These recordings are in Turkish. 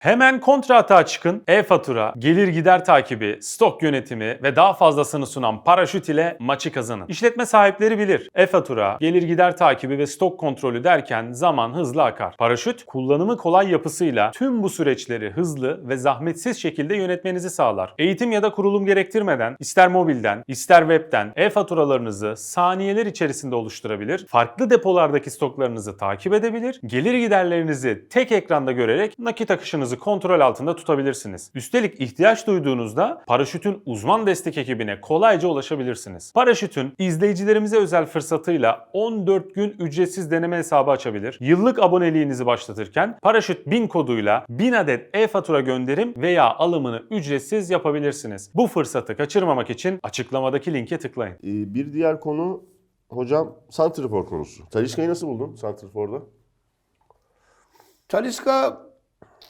Hemen kontra atağa çıkın. E-fatura, gelir gider takibi, stok yönetimi ve daha fazlasını sunan Paraşüt ile maçı kazanın. İşletme sahipleri bilir. E-fatura, gelir gider takibi ve stok kontrolü derken zaman hızlı akar. Paraşüt, kullanımı kolay yapısıyla tüm bu süreçleri hızlı ve zahmetsiz şekilde yönetmenizi sağlar. Eğitim ya da kurulum gerektirmeden ister mobilden, ister webten e-faturalarınızı saniyeler içerisinde oluşturabilir, farklı depolardaki stoklarınızı takip edebilir, gelir giderlerinizi tek ekranda görerek nakit akışınızı kontrol altında tutabilirsiniz. Üstelik ihtiyaç duyduğunuzda Paraşüt'ün uzman destek ekibine kolayca ulaşabilirsiniz. Paraşüt'ün izleyicilerimize özel fırsatıyla 14 gün ücretsiz deneme hesabı açabilir. Yıllık aboneliğinizi başlatırken Paraşüt 1000 koduyla 1000 adet e-fatura gönderim veya alımını ücretsiz yapabilirsiniz. Bu fırsatı kaçırmamak için açıklamadaki linke tıklayın. Ee, bir diğer konu hocam Santrifor konusu. Talişka'yı nasıl buldun Santrifor'da? Talisca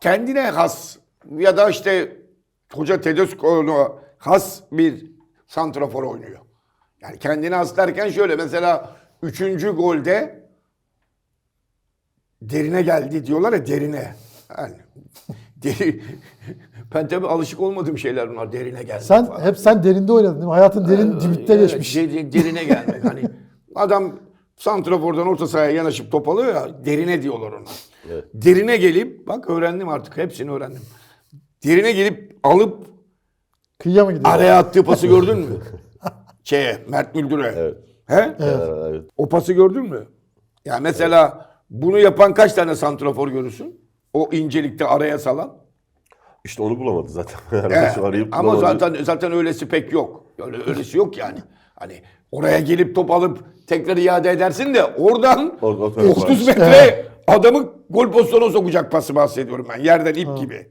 kendine has ya da işte Hoca Tedesco'na has bir santrafor oynuyor. Yani kendine has derken şöyle mesela üçüncü golde derine geldi diyorlar ya derine. Yani deri, ben tabii alışık olmadığım şeyler bunlar derine geldi Sen falan. hep sen derinde oynadın değil mi? Hayatın derin dibinde Evet, geçmiş. deri- derine gelmek. Hani adam santrafordan orta sahaya yanaşıp top alıyor ya derine diyorlar ona. Evet. Derine gelip bak öğrendim artık hepsini öğrendim. Derine gelip alıp Kıyıya mı gidiyor? araya attığı pası gördün mü? Şeye Mert Müldür'e. Evet. He? Evet. evet. O pası gördün mü? Ya mesela bunu yapan kaç tane santrafor görürsün? O incelikte araya salan. İşte onu bulamadı zaten. Evet. Fenerbahçe arayıp Ama bulamadı. zaten zaten öylesi pek yok. Öyle öylesi yok yani. Hani oraya gelip top alıp tekrar iade edersin de oradan O- o taraf 30 var. metre adamı gol pozisyonuna sokacak pası bahsediyorum ben. Yerden ip gibi.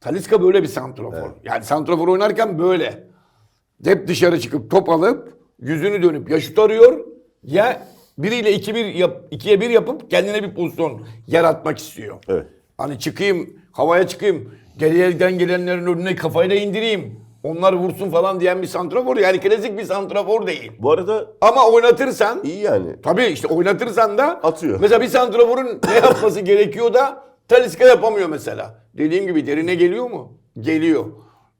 Talisca böyle bir santrafor. Yani santrafor oynarken böyle. Hep dışarı çıkıp top alıp yüzünü dönüp ya şut arıyor ya biriyle 2-1 yap, 2'ye 1 yapıp kendine bir pozisyon yaratmak istiyor. Evet. Hani çıkayım, havaya çıkayım, geriden gelenlerin önüne kafayla indireyim. Onlar vursun falan diyen bir santrafor. Yani klasik bir santrafor değil. Bu arada Ama oynatırsan, iyi yani. tabii işte oynatırsan da Atıyor. Mesela bir santraforun ne yapması gerekiyor da Talisca yapamıyor mesela. Dediğim gibi derine geliyor mu? Geliyor.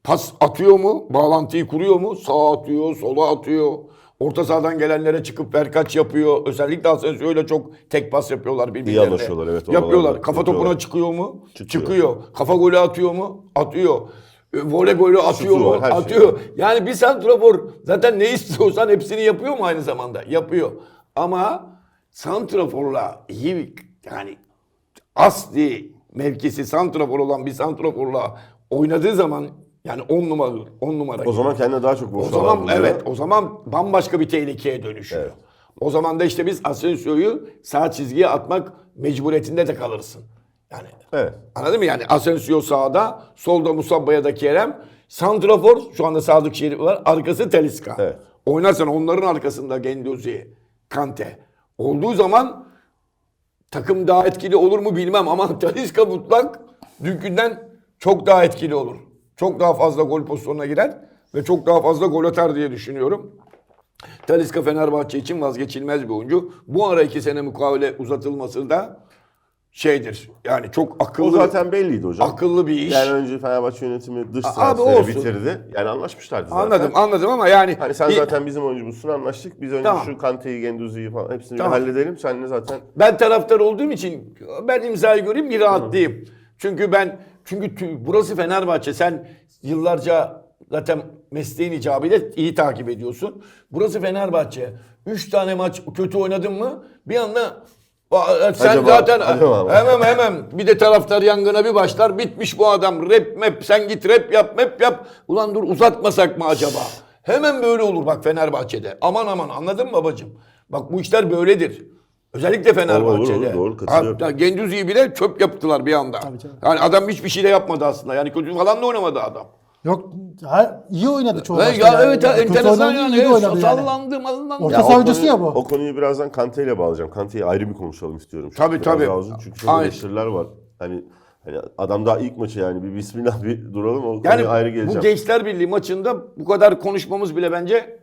Pas atıyor mu? Bağlantıyı kuruyor mu? Sağa atıyor, sola atıyor. Orta sahadan gelenlere çıkıp verkaç yapıyor. Özellikle Asensio'yla çok tek pas yapıyorlar birbirlerine. anlaşıyorlar, evet, Yapıyorlar. Kafa yapıyorlar. topuna çıkıyor mu? Çıkıyor. Çıkıyor. Kafa golü atıyor mu? Atıyor. E, Voley golü atıyor mu? var, şey atıyor. var. Yani bir santrafor zaten ne istiyorsan hepsini yapıyor mu aynı zamanda? Yapıyor. Ama santraforla iyi yani asli mevkisi santrafor olan bir santraforla oynadığı zaman yani on numara on numara. O zaman kendine daha çok o zaman buluyor. evet o zaman bambaşka bir tehlikeye dönüşüyor. Evet. O zaman da işte biz Asensio'yu sağ çizgiye atmak mecburiyetinde de kalırsın. Yani Evet. Anladın mı? Yani Asensio sağda, solda Musabba'ya da Kerem. Santrafor şu anda Sadık Şerif var. Arkası Talisca. Evet. Oynarsan onların arkasında Genduzi, Kante. Olduğu zaman takım daha etkili olur mu bilmem ama Talisca mutlak dünkünden çok daha etkili olur. Çok daha fazla gol pozisyonuna girer ve çok daha fazla gol atar diye düşünüyorum. Talisca Fenerbahçe için vazgeçilmez bir oyuncu. Bu ara iki sene mukavele uzatılması da şeydir. Yani çok akıllı. O zaten belliydi hocam. Akıllı bir iş. Yani önce Fenerbahçe yönetimi dış transferi bitirdi. Yani anlaşmışlardı zaten. Anladım anladım ama yani Hani sen bir- zaten bizim oyuncumuzsun anlaştık. Biz önce Tamam. şu Kante'yi, Genduzi'yi falan hepsini Tamam. halledelim. Seninle zaten ben taraftar olduğum için ben imzayı göreyim bir rahatlayayım. Çünkü ben çünkü burası Fenerbahçe. Sen yıllarca zaten mesleğin icabıyla iyi takip ediyorsun. Burası Fenerbahçe. Üç tane maç kötü oynadın mı bir anda sen Acaba- zaten acaba- hemen hemen bir de taraftar yangına bir başlar. Bitmiş bu adam. Rap map. Sen git rap yap map yap. Ulan dur uzatmasak mı acaba? Hemen böyle olur bak Fenerbahçe'de. Aman aman anladın mı babacığım? Bak bu işler böyledir. Özellikle Fenerbahçe'de. Olur, doğru, katılıyorum. Hatta Genduzi'yi bile çöp yaptılar bir anda. Canım. yani adam hiçbir şey de yapmadı aslında. Yani kötü falan da oynamadı adam Yok ha, iyi oynadı çoğu maçta. ya yani. evet Kötü enteresan yani. iyi de oynadı yani. Sallandı mallandı. Orta Ya konuyu- ya bu. O konuyu birazdan Kante ile bağlayacağım. Kante'yi ayrı bir konuşalım istiyorum. Tabii, Biraz tabii. uzun. Çünkü çok eleştiriler var. Hani, hani adam daha ilk maçı yani bir bismillah bir duralım o Yani konuya ayrı geleceğim. bu Gençler Birliği maçında bu kadar konuşmamız bile bence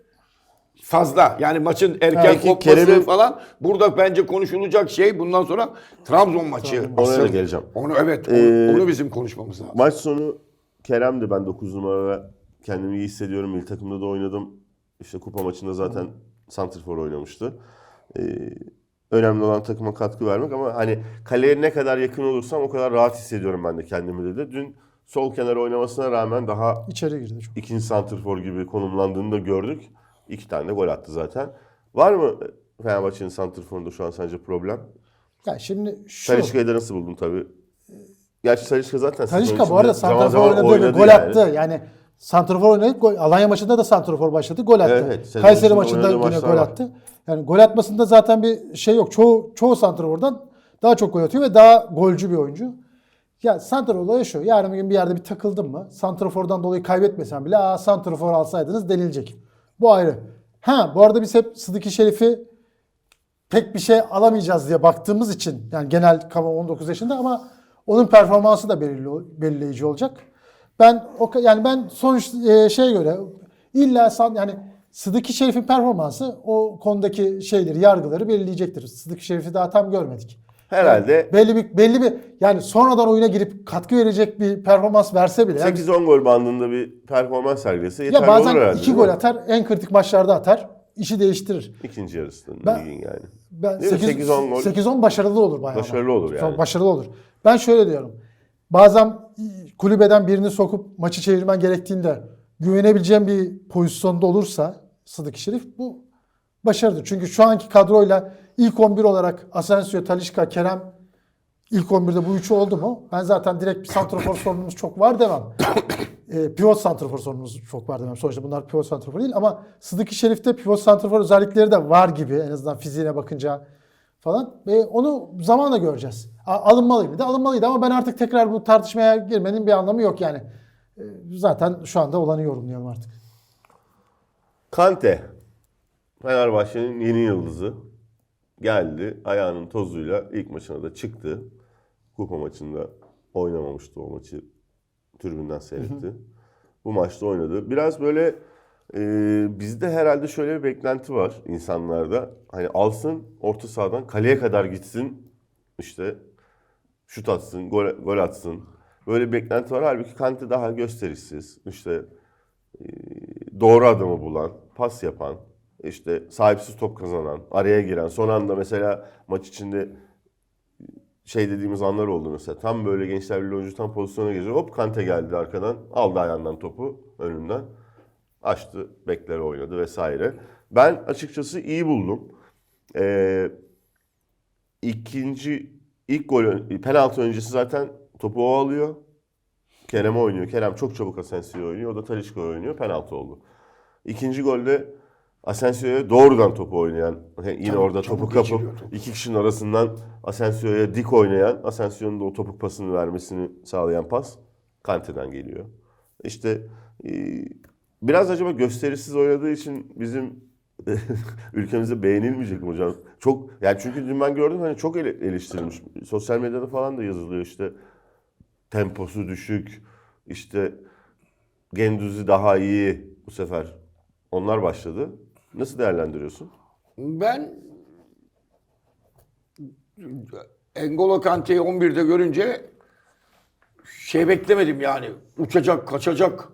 fazla. Yani maçın erken Peki, kopması Kerem'in- falan. Burada bence konuşulacak şey bundan sonra Trabzon maçı. Oraya da geleceğim. Onu evet. Onu, Ee, onu bizim konuşmamız lazım. Maç sonu Kerem de ben 9 numarada kendimi iyi hissediyorum. Milli takımda da oynadım. İşte kupa maçında zaten Santrfor oynamıştı. Ee, önemli olan takıma katkı vermek ama hani kaleye ne kadar yakın olursam o kadar rahat hissediyorum ben de kendimi dedi. Dün sol kenar oynamasına rağmen daha İçeri girdi çok. ikinci santrfor gibi konumlandığını da gördük. İki tane de gol attı zaten. Var mı Fenerbahçe'nin santrforunda şu an sence problem? Ya şimdi şu. Talişka'yı da nasıl buldun tabii? Gerçi Talişka zaten Talişka bu arada santrafor oynadı ve gol attı. Yani santrafor oynadı. Gol, Alanya maçında da santrafor başladı. Gol attı. Evet, sezon Kayseri içinde maçında oynadığı yine maçlar gol var. attı. Yani gol atmasında zaten bir şey yok. Çoğu çoğu santrafordan daha çok gol atıyor ve daha golcü bir oyuncu. Ya santrafor olayı şu. Yarın bir gün bir yerde bir takıldın mı? Santrafordan dolayı kaybetmesen bile aa santrafor alsaydınız denilecek. Bu ayrı. Ha bu arada biz hep Sıdıki Şerif'i pek bir şey alamayacağız diye baktığımız için yani genel kamu 19 yaşında ama onun performansı da belirli, belirleyici olacak. Ben o yani ben sonuç e, şeye göre illa san yani Sıdıki Şerif'in performansı o konudaki şeyleri, yargıları belirleyecektir. Sıdıki Şerif'i daha tam görmedik. Herhalde Belli bir belli bir yani sonradan oyuna girip katkı verecek bir performans verse bile. Yani 8-10 gol bandında bir performans sergilese yeterli ya bazen olur herhalde. iki değil gol mi? atar, en kritik maçlarda atar, işi değiştirir. İkinci yarısında Ben- ligin yani. Ben Değil mi? 8, 8-10 gol. 8-10 başarılı olur bayağı. Başarılı olur yani. Çok başarılı olur. Ben şöyle diyorum. Bazen kulübeden birini sokup maçı çevirmen gerektiğinde güvenebileceğim bir pozisyonda olursa Sıdık Şerif bu başarıdır. Çünkü şu anki kadroyla ilk 11 olarak Asensio, Talişka, Kerem ilk 11'de bu üçü oldu mu? Ben zaten direkt bir santrafor sorunumuz çok var demem. E, pivot santrafor sorunumuz çok var demem. Sonuçta bunlar pivot santrafor değil ama Sıdık Şerif'te pivot santrafor özellikleri de var gibi en azından fiziğine bakınca falan. Ve onu zamanla göreceğiz. A- Alınmalı mıydı? Alınmalıydı ama ben artık tekrar bu tartışmaya girmenin bir anlamı yok yani. E, Zaten şu anda olanı yorumlayalım artık. Kante. Fenerbahçe'nin yeni yıldızı. Geldi. Ayağının tozuyla ilk maçına da çıktı. Kupa maçında oynamamıştı o maçı. Tribünden seyretti. Bu maçta oynadı. Biraz böyle e, bizde herhalde şöyle bir beklenti var insanlarda. Hani alsın orta sahadan kaleye kadar gitsin. İşte şut atsın, gol, gol atsın. Böyle bir beklenti var. Halbuki Kante daha gösterişsiz. İşte doğru adamı bulan, pas yapan, işte sahipsiz top kazanan, araya giren, son anda mesela maç içinde şey dediğimiz anlar oldu mesela. Tam böyle gençler bir oyuncu tam pozisyona giriyor. Hop Kante geldi arkadan. Aldı ayağından topu önünden. Açtı. Bekleri oynadı vesaire. Ben açıkçası iyi buldum. Ee, ikinci ilk gol penaltı öncesi zaten topu o alıyor. Kerem oynuyor. Kerem çok çabuk Asensio'yu oynuyor. O da Talisca oynuyor. Penaltı oldu. İkinci golde Asensio'ya doğrudan topu oynayan, yine Tabii, orada topu kapıp topu. iki kişinin arasından Asensio'ya dik oynayan, Asensio'nun da o topuk pasını vermesini sağlayan pas Kante'den geliyor. İşte e, biraz acaba gösterisiz oynadığı için bizim ülkemizde beğenilmeyecek mi hocam? Çok yani çünkü dün ben gördüm hani çok ele- eleştirilmiş. Sosyal medyada falan da yazılıyor işte temposu düşük, işte Genduzi daha iyi bu sefer. Onlar başladı. Nasıl değerlendiriyorsun? Ben Engolo Kante'yi 11'de görünce şey beklemedim yani. Uçacak, kaçacak.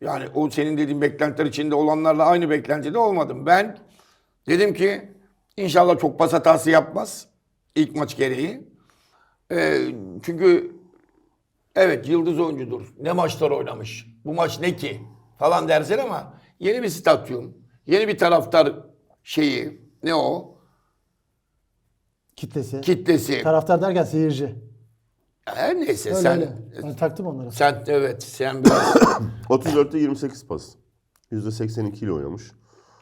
Yani o senin dediğin beklentiler içinde olanlarla aynı beklentide olmadım. Ben dedim ki inşallah çok pas hatası yapmaz. ilk maç gereği. Ee, çünkü evet yıldız oyuncudur. Ne maçlar oynamış. Bu maç ne ki? Falan dersin ama yeni bir stadyum. Yeni bir taraftar şeyi. Ne o? Kitlesi. Kitlesi. Taraftar derken seyirci. Her neyse Öyle sen. öyle. Ben taktım onlara. Sen evet sen biraz 34'te 28 pas. %82 ile oynamış.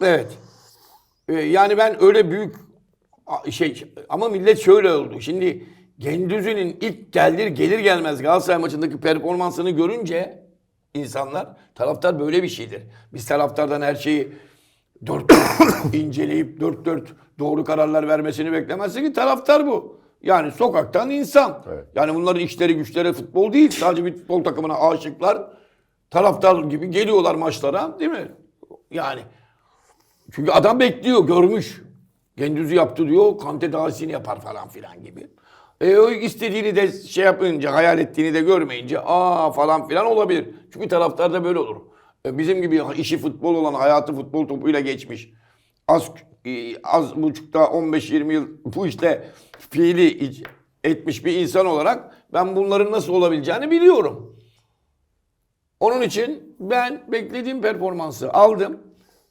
evet. Ee, yani ben öyle büyük a- şey ama millet şöyle oldu. Şimdi Gendüzi'nin ilk gelir gelir gelmez Galatasaray maçındaki performansını görünce insanlar taraftar böyle bir şeydir. Biz taraftardan her şeyi dört inceleyip dört dört doğru kararlar vermesini beklemezsin ki taraftar bu. Yani sokaktan insan. Evet. Yani bunların işleri güçleri futbol değil. Sadece bir futbol takımına aşıklar taraftar gibi geliyorlar maçlara değil mi? Yani Çünkü adam bekliyor, görmüş. Gendüzü yaptı diyor, Kante daha iyisini yapar falan filan gibi. E o istediğini de şey yapınca, hayal ettiğini de görmeyince aa falan filan olabilir. Çünkü taraftarda böyle olur. Bizim gibi işi futbol olan, hayatı futbol topuyla geçmiş. Az e, az buçukta 15-20 yıl bu işte fiili etmiş bir insan olarak ben bunların nasıl olabileceğini biliyorum. Onun için ben beklediğim performansı aldım.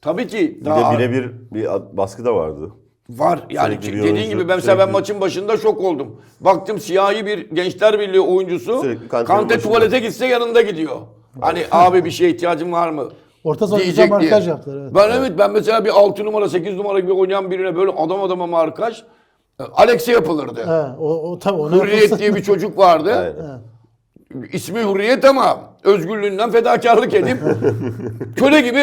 Tabii ki Bir daha de birebir bir baskı da vardı. var. Yani Sürekli bir dediğin gibi ben mesela ben sürekli- maçın başında şok oldum. Baktım siyahi bir Gençler Birliği oyuncusu Sürekli Kante, tuvalete gitse yanında gidiyor. Hani abi bir şeye ihtiyacın var mı? Orta saha Diyecek güzel markaj diye. yaptılar, evet. Ben evet ben mesela bir 6 numara 8 numara gibi oynayan birine böyle adam adama markaj e, Alex'e yapılırdı. He, o, o tabii ona Hürriyet yapılsa- diye bir çocuk vardı. Aynen. İsmi Hürriyet ama özgürlüğünden fedakarlık edip köle gibi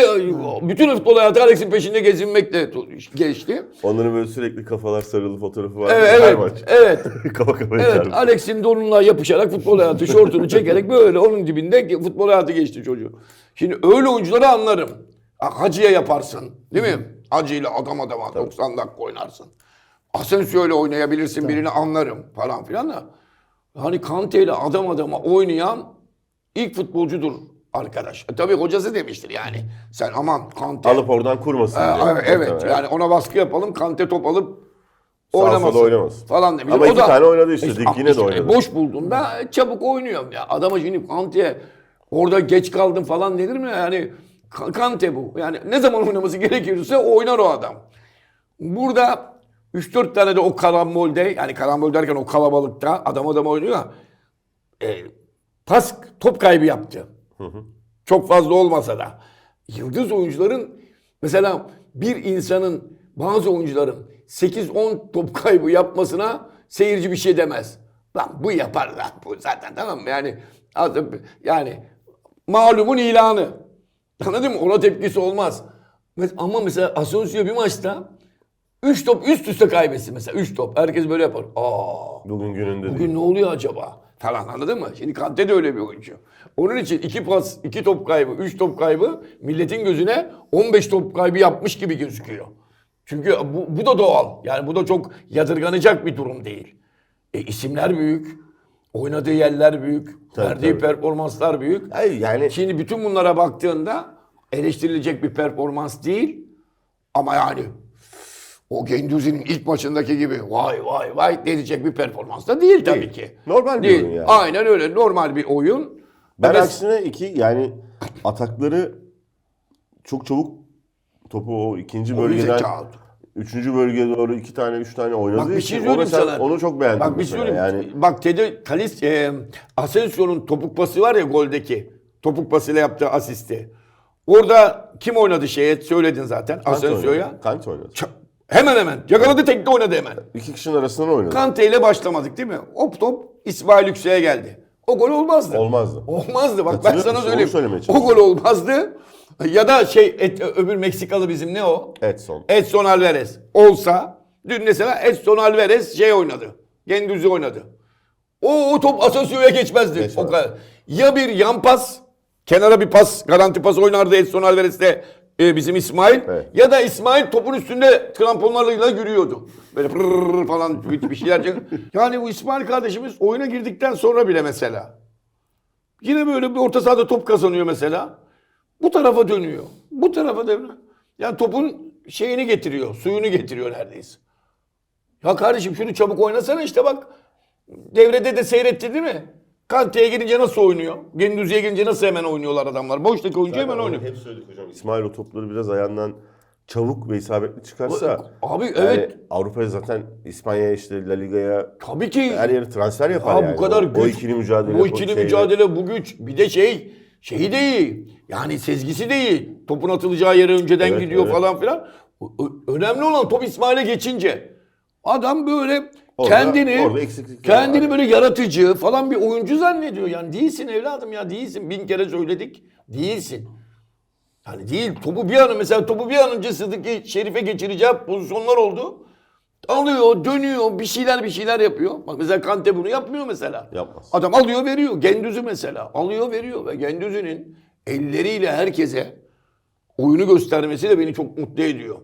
bütün futbol hayatı Alex'in peşinde gezinmekle geçti. Onların böyle sürekli kafalar sarılı fotoğrafı var. Evet, Her evet, maç. evet. Kafa kafaya Evet, çarpıyor. Alex'in donunla yapışarak futbol hayatı, şortunu çekerek böyle onun dibinde futbol hayatı geçti çocuğu. Şimdi öyle oyuncuları anlarım. Ha, Hacı'ya yaparsın, değil mi? Hacı ile adam adama 90 dakika oynarsın. Asensio ile oynayabilirsin birini anlarım falan filan da. Hani Kante ile adam adama oynayan ilk futbolcudur arkadaş. E, tabii hocası demiştir yani. Sen aman Kante. Alıp oradan kurmasın diye. evet, evet yani ona baskı yapalım Kante top alıp oynamasın. sola oynamasın. Falan demiş. Ama iki tane oynadı işte, dik yine de işte, oynadı. Boş buldum da çabuk oynuyorum ya. Adama şimdi Kante'ye orada geç kaldım falan denir mi? Yani Ka- Kante bu. Yani ne zaman oynaması gerekirse oynar o adam. Burada 3-4 tane de o karambolde yani karambol derken o kalabalıkta adam adam oynuyor e, pas top kaybı yaptı. Çok fazla olmasa da. Yıldız oyuncuların mesela bir insanın bazı oyuncuların 8-10 top kaybı yapmasına seyirci bir şey demez. Lan bu yapar lan bu zaten tamam mı? Yani yani malumun ilanı. Anladın mı? Ona tepkisi olmaz. Ama mesela Asensio bir maçta 3 top üst üste kaybetsin mesela 3 top. Herkes böyle yapar. Aa Bugün gününde değil. Bugün ne oluyor acaba? Falan anladın mı? Şimdi Kante de öyle bir oyuncu. Onun için iki pas, iki top kaybı, üç top kaybı milletin gözüne 15 top kaybı yapmış gibi gözüküyor. Çünkü bu, bu da doğal. Yani bu da çok yadırganacak bir durum değil. E, isimler büyük. Oynadığı yerler büyük. Tabii, verdiği tabii. performanslar büyük. Hayır yani Şimdi bütün bunlara baktığında eleştirilecek bir performans değil. Ama yani o Genduzi'nin ilk maçındaki gibi vay vay vay denecek bir performans da değil tabii Değil. ki. Normal bir değil. oyun yani. Aynen öyle normal bir oyun. ben Evet. aksine iki yani atakları çok çabuk topu o ikinci bölgeden üçüncü bölgeye doğru iki tane üç tane oynadığı Bak bir şey için onu, sen- sana. onu çok beğendim. Bak bir şey. Yani Bak Tede Kalis e, Asensio'nun topuk pası var ya goldeki. Topuk pasıyla yaptığı asisti. Orada kim oynadı şeye söyledin zaten Kante Asensio'ya. Kante oynadı. Ç- Hemen hemen. Yakaladı tekte oynadı hemen. İki kişinin arasından oynadı. Kante ile başlamadık değil mi? Hop top İsmail Yüksek'e geldi. O gol olmazdı. Olmazdı. Olmazdı bak ben Katılıyorum, sana onu söyleyeyim. söylemeye O çalışıyorum. gol olmazdı. Ya da şey et- öbür Meksikalı bizim ne o? Edson. Edson Alvarez olsa dün mesela Edson Alvarez şey oynadı. Gendüzi oynadı. O, o top Asensio'ya geçmezdi. Geçmez. O kadar. Ya bir yan pas, kenara bir pas, garanti pas oynardı Edson Alvarez'le e, bizim İsmail. Evet. Ya da İsmail topun üstünde kramponlarla yürüyordu. Böyle pırrrr falan bir şeyler. yani bu İsmail kardeşimiz oyuna girdikten sonra bile mesela. Yine böyle bir orta sahada top kazanıyor mesela. Bu tarafa dönüyor. Bu tarafa dönüyor. Yani topun şeyini getiriyor. Suyunu getiriyor neredeyse. Ya kardeşim şunu çabuk oynasana işte bak. Devrede de seyretti değil mi? Kante'ye girince nasıl oynuyor? Gendüzi'ye girince nasıl hemen oynuyorlar adamlar? Boştaki oyuncu hemen oynuyor. Hep söyledik hocam. İsmail o topları biraz ayağından çabuk ve isabetli çıkarsa Abi yani evet. Avrupa'ya zaten İspanya'ya işte La Liga'ya Tabii ki. her yere transfer yapar Ya yani. bu kadar o, güç. o ikili mücadele. Bu ikili şeyle. mücadele, bu güç. Bir de şey, şeyi de iyi. Yani sezgisi de iyi. Topun atılacağı yere önceden Evet, gidiyor evet. falan filan. Ö- ö- Önemli olan top İsmail'e geçince. Adam böyle Orada- kendini orada kendini var. böyle yaratıcı falan bir oyuncu zannediyor. Yani değilsin evladım ya değilsin. Bin kere söyledik. Değilsin. Yani değil. Topu bir an mesela topu bir an önce Sıdık'ı Şerif'e geçireceği pozisyonlar oldu. Alıyor, dönüyor, bir şeyler bir şeyler yapıyor. Bak mesela Kante bunu yapmıyor mesela. Yapmaz. Adam alıyor veriyor. Gendüzü mesela. Alıyor veriyor ve Gendüzü'nün elleriyle herkese oyunu göstermesi de beni çok mutlu ediyor.